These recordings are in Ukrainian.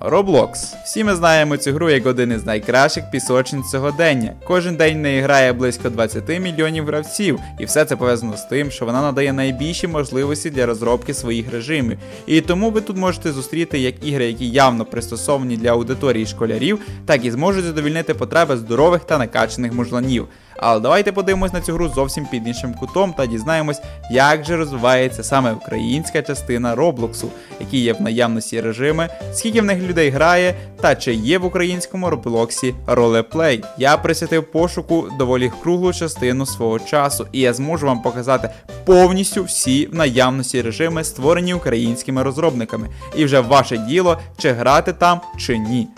Roblox. Всі ми знаємо цю гру як один із найкращих пісочниць сьогодення. Кожен день в неї грає близько 20 мільйонів гравців, і все це пов'язано з тим, що вона надає найбільші можливості для розробки своїх режимів. І тому ви тут можете зустріти як ігри, які явно пристосовані для аудиторії школярів, так і зможуть задовільнити потреби здорових та накачаних мужланів. Але давайте подивимось на цю гру зовсім під іншим кутом та дізнаємось, як же розвивається саме українська частина Роблоксу, які є в наявності режими, скільки в них людей грає, та чи є в українському Роблоксі ролеплей. Я присвятив пошуку доволі круглу частину свого часу, і я зможу вам показати повністю всі в наявності режими, створені українськими розробниками. І вже ваше діло, чи грати там, чи ні.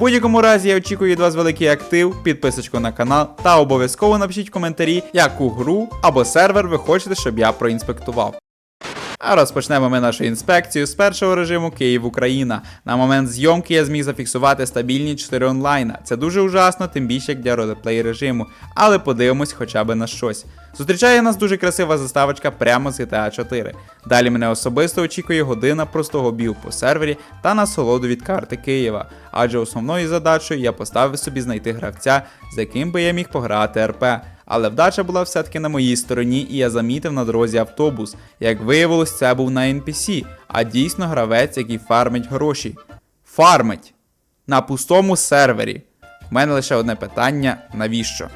В будь-якому разі я очікую від вас великий актив, підписочку на канал та обов'язково напишіть в коментарі, яку гру або сервер ви хочете, щоб я проінспектував. А розпочнемо ми нашу інспекцію з першого режиму Київ Україна. На момент зйомки я зміг зафіксувати стабільні 4 онлайна. Це дуже ужасно, тим більше як для ролеплей режиму. Але подивимось хоча б на щось. Зустрічає нас дуже красива заставочка прямо з GTA 4. Далі мене особисто очікує година простого бігу по сервері та насолоду від карти Києва. Адже основною задачею я поставив собі знайти гравця, з яким би я міг пограти РП. Але вдача була все-таки на моїй стороні, і я замітив на дорозі автобус. Як виявилось, це був на NPC, а дійсно гравець, який фармить гроші. Фармить на пустому сервері. У мене лише одне питання: навіщо?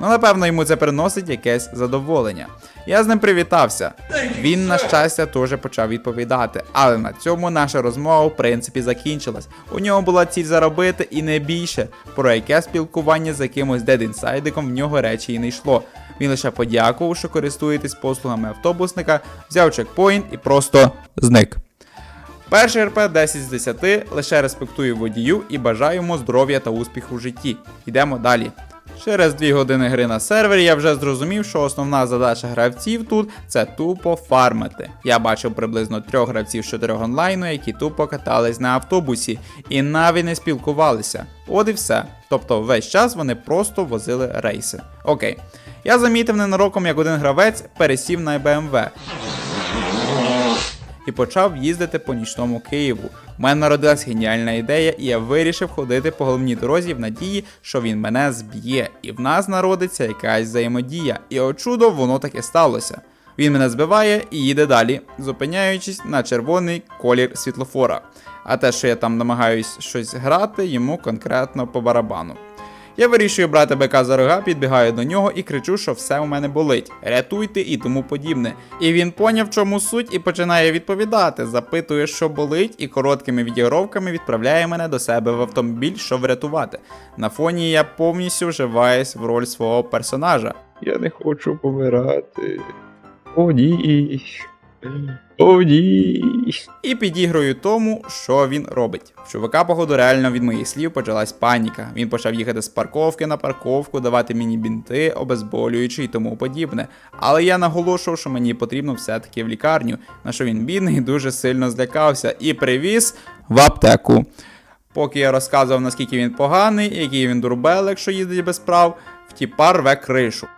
Ну, напевно, йому це приносить якесь задоволення. Я з ним привітався. Він, на щастя, теж почав відповідати. Але на цьому наша розмова, в принципі, закінчилась. У нього була ціль заробити і не більше, про яке спілкування з якимось дед-інсайдиком в нього речі і не йшло. Він лише подякував, що користуєтесь послугами автобусника, взяв чекпоінт і просто зник. Перший РП 10 з 10, лише респектую водію і бажаю йому здоров'я та успіху в житті. Йдемо далі. Через 2 години гри на сервері я вже зрозумів, що основна задача гравців тут це тупо фармити. Я бачив приблизно трьох гравців з 4 онлайну, які тупо катались на автобусі і навіть не спілкувалися. От і все. Тобто весь час вони просто возили рейси. Окей. Я замітив ненароком, як один гравець пересів на BMW і почав їздити по нічному Києву. У мене народилась геніальна ідея, і я вирішив ходити по головній дорозі в надії, що він мене зб'є, і в нас народиться якась взаємодія. І о чудо, воно таки сталося. Він мене збиває і їде далі, зупиняючись на червоний колір світлофора. А те, що я там намагаюсь щось грати, йому конкретно по барабану. Я вирішую брати БК за рога, підбігаю до нього і кричу, що все у мене болить. Рятуйте і тому подібне. І він поняв, в чому суть, і починає відповідати, запитує, що болить, і короткими відігровками відправляє мене до себе в автомобіль, щоб врятувати. На фоні я повністю вживаюсь в роль свого персонажа. Я не хочу помирати. О, ні. О, ні. І підіграю тому, що він робить. В чувака, походу, реально від моїх слів почалась паніка. Він почав їхати з парковки на парковку, давати мені бінти, обезболюючи і тому подібне. Але я наголошував, що мені потрібно все-таки в лікарню, на що він бідний дуже сильно злякався і привіз в аптеку. Поки я розказував, наскільки він поганий, який він дурбел, якщо їздить без прав, втіпа рве кришу.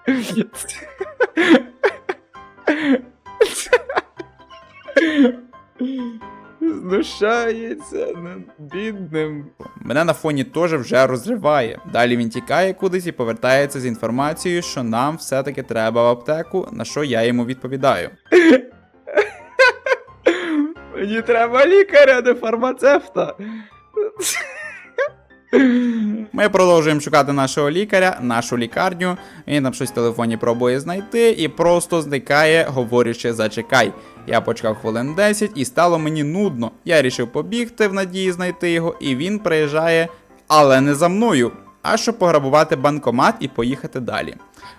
Знущається над бідним. Мене на фоні теж вже розриває. Далі він тікає кудись і повертається з інформацією, що нам все-таки треба в аптеку, на що я йому відповідаю. Мені треба лікаря, не фармацевта. Ми продовжуємо шукати нашого лікаря, нашу лікарню. Він нам щось в телефоні пробує знайти і просто зникає, говорячи зачекай. Я почекав хвилин 10 і стало мені нудно. Я рішив побігти в надії знайти його, і він приїжджає, але не за мною, а щоб пограбувати банкомат і поїхати далі.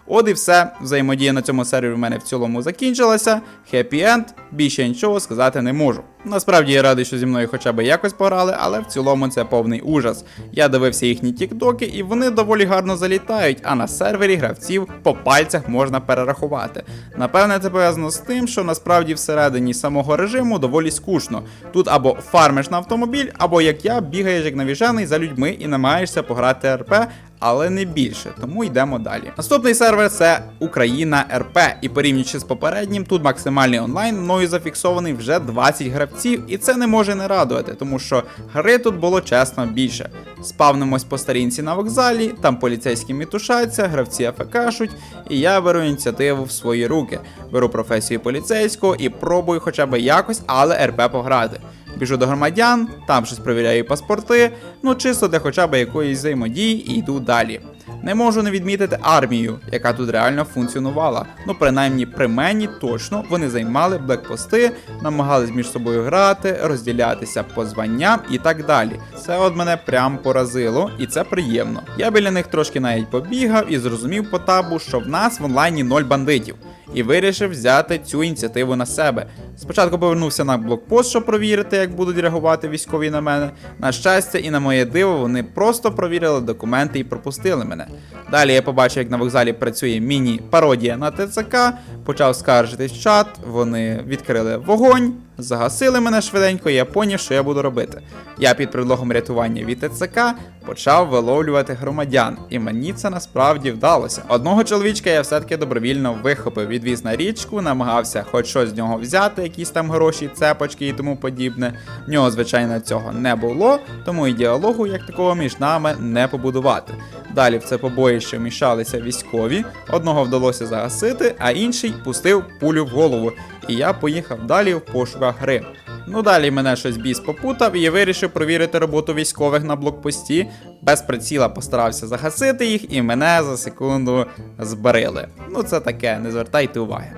От і все, взаємодія на цьому сервері в мене в цілому закінчилася. Хеппі енд, більше нічого сказати не можу. Насправді я радий, що зі мною хоча б якось пограли, але в цілому це повний ужас. Я дивився їхні тіктоки, і вони доволі гарно залітають, а на сервері гравців по пальцях можна перерахувати. Напевне, це пов'язано з тим, що насправді всередині самого режиму доволі скучно. Тут або фармиш на автомобіль, або як я бігаєш як навіжений за людьми і намагаєшся пограти РП, але не більше, тому йдемо далі. Наступний сервер це Україна РП, і порівнюючи з попереднім, тут максимальний онлайн мною зафіксований вже 20 гравців, і це не може не радувати, тому що гри тут було чесно більше. Спавнимось по старінці на вокзалі, там поліцейські мітушаться, гравці АФКшуть, і я беру ініціативу в свої руки. Беру професію поліцейського і пробую хоча б якось, але РП пограти. Біжу до громадян, там щось провіряю паспорти, ну чисто для хоча б якоїсь взаємодії і йду далі. Не можу не відмітити армію, яка тут реально функціонувала. Ну, принаймні при мені точно вони займали блекпости, намагались між собою грати, розділятися по званням і так далі. Це от мене прям поразило, і це приємно. Я біля них трошки навіть побігав і зрозумів по табу, що в нас в онлайні ноль бандитів. І вирішив взяти цю ініціативу на себе. Спочатку повернувся на блокпост, щоб провірити, як будуть реагувати військові на мене. На щастя, і на моє диво, вони просто провірили документи і пропустили мене. Далі я побачив, як на вокзалі працює міні-пародія на ТЦК, почав скаржитись в чат, вони відкрили вогонь, загасили мене швиденько, і я поняв, що я буду робити. Я під предлогом рятування від ТЦК почав виловлювати громадян, і мені це насправді вдалося. Одного чоловічка я все-таки добровільно вихопив, відвіз на річку, намагався хоч щось з нього взяти, якісь там гроші, цепочки і тому подібне. В нього, звичайно, цього не було, тому і діалогу як такого між нами не побудувати. Далі в це побоїще вмішалися військові, одного вдалося загасити, а інший пустив пулю в голову. І я поїхав далі в пошуках гри. Ну далі мене щось біс попутав і я вирішив провірити роботу військових на блокпості. Без приціла постарався загасити їх, і мене за секунду збарили. Ну це таке, не звертайте уваги.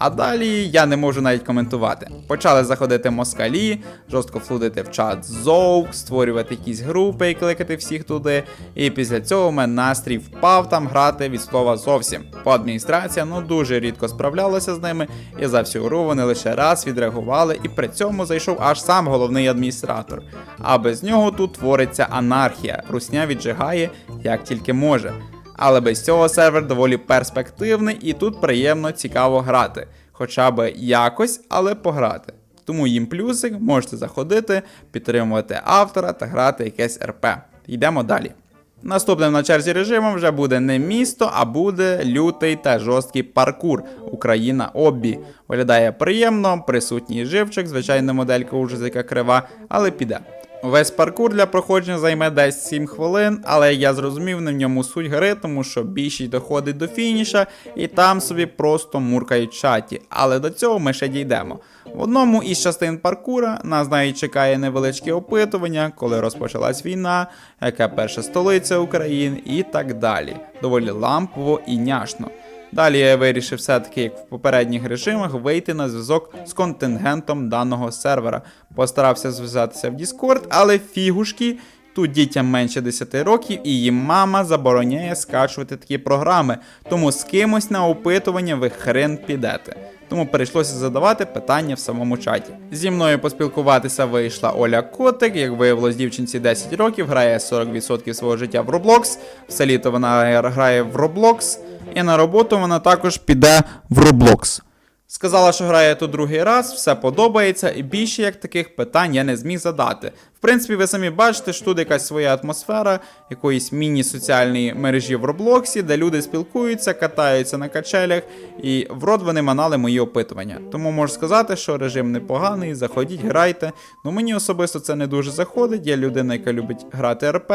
А далі я не можу навіть коментувати. Почали заходити москалі, жорстко флудити в чат зоук, створювати якісь групи і кликати всіх туди. І після цього мене настрій впав там грати від слова зовсім. По адміністрація ну дуже рідко справлялася з ними, і за всю гру вони лише раз відреагували, і при цьому зайшов аж сам головний адміністратор. А без нього тут твориться анархія. Русня віджигає як тільки може. Але без цього сервер доволі перспективний і тут приємно цікаво грати. Хоча би якось, але пограти. Тому їм плюсик, можете заходити, підтримувати автора та грати якесь РП. Йдемо далі. Наступним на черзі режимом вже буде не місто, а буде лютий та жорсткий паркур Україна Оббі. Виглядає приємно, присутній живчик, звичайно, моделька уже яка крива, але піде. Весь паркур для проходження займе десь 7 хвилин, але я зрозумів не в ньому суть гри, тому що більшість доходить до фініша і там собі просто муркають чаті. Але до цього ми ще дійдемо. В одному із частин паркура нас навіть чекає невеличке опитування, коли розпочалась війна, яка перша столиця України і так далі. Доволі лампово і няшно. Далі я вирішив все-таки, як в попередніх режимах, вийти на зв'язок з контингентом даного сервера. Постарався зв'язатися в Discord, але фігушки. Тут дітям менше 10 років, і їм мама забороняє скачувати такі програми, тому з кимось на опитування ви хрен підете. Тому прийшлося задавати питання в самому чаті. Зі мною поспілкуватися вийшла Оля Котик. Як виявилось, дівчинці 10 років, грає 40% свого життя в Roblox. Все літо вона грає в Roblox, і на роботу вона також піде в Roblox. Сказала, що грає тут другий раз, все подобається, і більше як таких питань я не зміг задати. В принципі, ви самі бачите, що тут якась своя атмосфера, якоїсь міні-соціальної мережі в Роблоксі, де люди спілкуються, катаються на качелях, і в рот вони манали мої опитування. Тому можу сказати, що режим непоганий, заходіть, грайте. Ну мені особисто це не дуже заходить. Я людина, яка любить грати РП,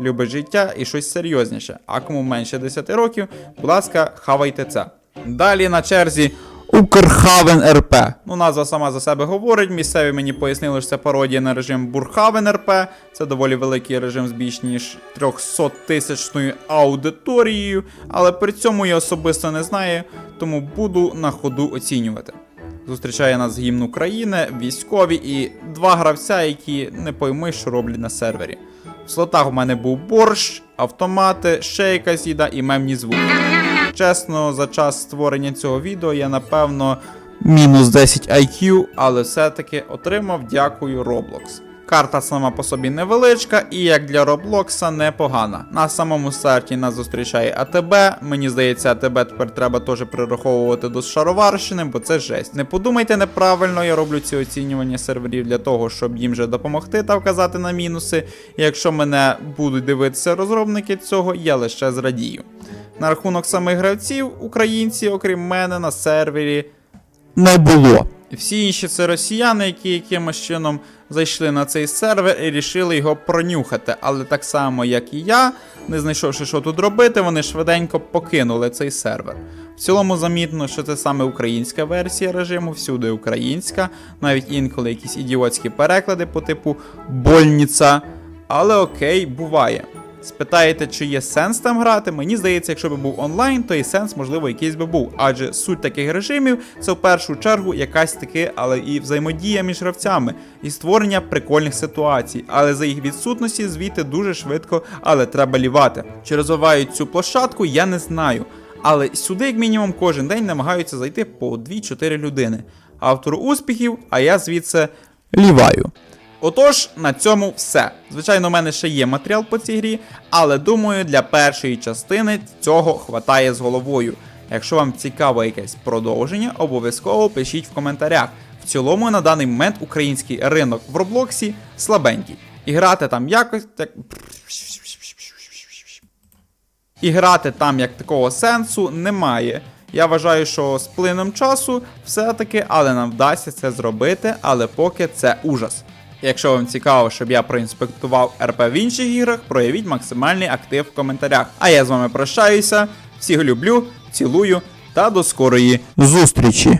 любить життя і щось серйозніше. А кому менше 10 років, будь ласка, хавайте це. Далі на черзі. Укрхавен РП. Ну, назва сама за себе говорить. Місцеві мені пояснили, що це пародія на режим Бурхавен РП. Це доволі великий режим з більш ніж 300 тисячною аудиторією, але при цьому я особисто не знаю, тому буду на ходу оцінювати. Зустрічає нас гімн України, військові і два гравця, які не пойми, що роблять на сервері. В слотах у мене був борщ, автомати, ще якась їда і мемні звуки. Чесно, за час створення цього відео я напевно мінус 10 IQ, але все-таки отримав дякую Roblox. Карта сама по собі невеличка і як для Роблокса непогана. На самому старті нас зустрічає АТБ. Мені здається, АТБ тепер треба теж прираховувати до шароварщини, бо це жесть. Не подумайте неправильно, я роблю ці оцінювання серверів для того, щоб їм же допомогти та вказати на мінуси. Якщо мене будуть дивитися розробники цього, я лише зрадію. На рахунок самих гравців, українці, окрім мене, на сервері не було. Всі інші це росіяни, які якимось чином зайшли на цей сервер і рішили його пронюхати. Але так само, як і я, не знайшовши, що тут робити, вони швиденько покинули цей сервер. В цілому замітно, що це саме українська версія режиму, всюди українська, навіть інколи якісь ідіотські переклади по типу больниця. Але окей, буває. Спитаєте, чи є сенс там грати? Мені здається, якщо б був онлайн, то і сенс, можливо, якийсь би був. Адже суть таких режимів це в першу чергу якась таки, але і взаємодія між гравцями, і створення прикольних ситуацій. Але за їх відсутності звідти дуже швидко, але треба лівати. Чи розвивають цю площадку, я не знаю. Але сюди, як мінімум, кожен день намагаються зайти по 2-4 людини. Автор успіхів, а я звідси ліваю. Отож, на цьому все. Звичайно, у мене ще є матеріал по цій грі, але думаю, для першої частини цього хватає з головою. Якщо вам цікаво якесь продовження, обов'язково пишіть в коментарях. В цілому, на даний момент український ринок в Роблоксі слабенький. І грати там якось так. І грати там як такого сенсу немає. Я вважаю, що з плином часу все-таки, але нам вдасться це зробити, але поки це ужас. Якщо вам цікаво, щоб я проінспектував РП в інших іграх, проявіть максимальний актив в коментарях. А я з вами прощаюся, всіх люблю, цілую та до скорої зустрічі!